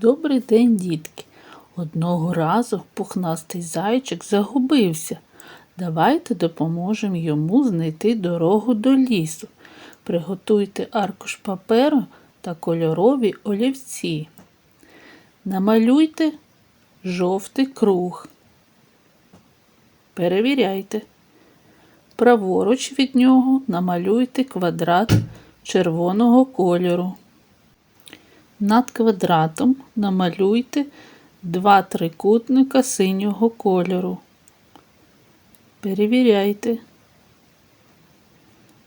Добрий день, дітки. Одного разу пухнастий зайчик загубився. Давайте допоможемо йому знайти дорогу до лісу. Приготуйте аркуш паперу та кольорові олівці. Намалюйте жовтий круг. Перевіряйте. Праворуч від нього намалюйте квадрат червоного кольору. Над квадратом намалюйте два трикутника синього кольору. Перевіряйте.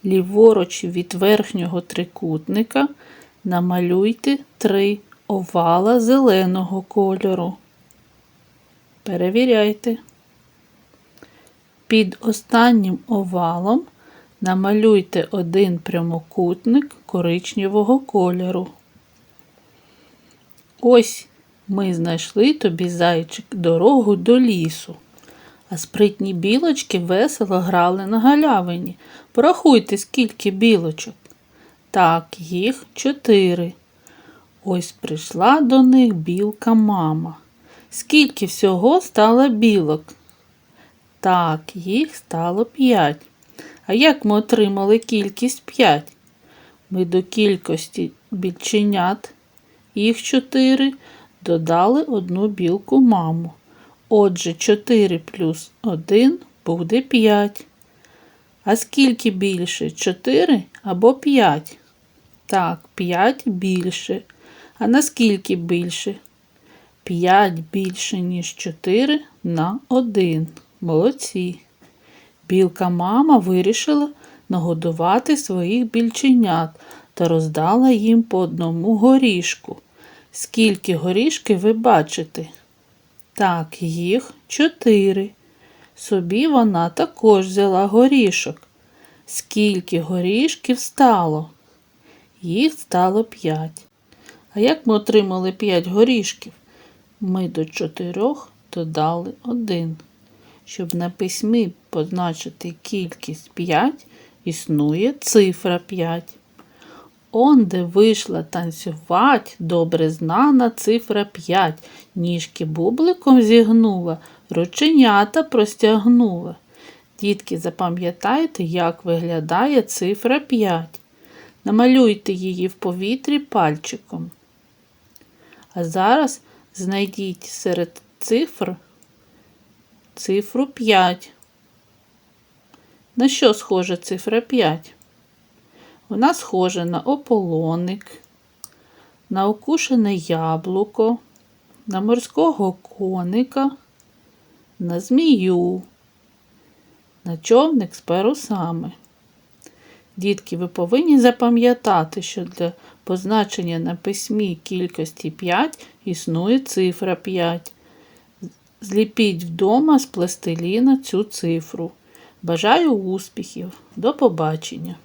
Ліворуч від верхнього трикутника намалюйте три овала зеленого кольору. Перевіряйте. Під останнім овалом намалюйте один прямокутник коричневого кольору. Ось ми знайшли тобі, зайчик, дорогу до лісу. А спритні білочки весело грали на галявині. Порахуйте, скільки білочок. Так, їх чотири. Ось прийшла до них білка мама. Скільки всього стало білок? Так, їх стало п'ять. А як ми отримали кількість п'ять? Ми до кількості більченят, їх чотири, додали одну білку маму. Отже, 4 плюс 1 буде 5. А скільки більше? 4 або 5? Так, 5 більше. А наскільки більше? 5 більше, ніж 4 на 1. Молодці. Білка мама вирішила нагодувати своїх більченят та роздала їм по одному горішку. Скільки горішки ви бачите? Так, їх чотири. Собі вона також взяла горішок. Скільки горішків стало? Їх стало п'ять. А як ми отримали п'ять горішків? Ми до чотирьох додали один. Щоб на письмі позначити кількість 5, існує цифра 5. Онде вийшла танцювать, добре знана цифра 5. Ніжки бубликом зігнула, рученята простягнула. Дітки, запам'ятайте, як виглядає цифра 5. Намалюйте її в повітрі пальчиком. А зараз знайдіть серед цифр цифру 5. На що схожа цифра 5? Вона схожа на ополоник, на укушене яблуко, на морського коника, на змію, на човник з парусами. Дітки, ви повинні запам'ятати, що для позначення на письмі кількості 5 існує цифра 5. Зліпіть вдома з пластиліна цю цифру. Бажаю успіхів. До побачення!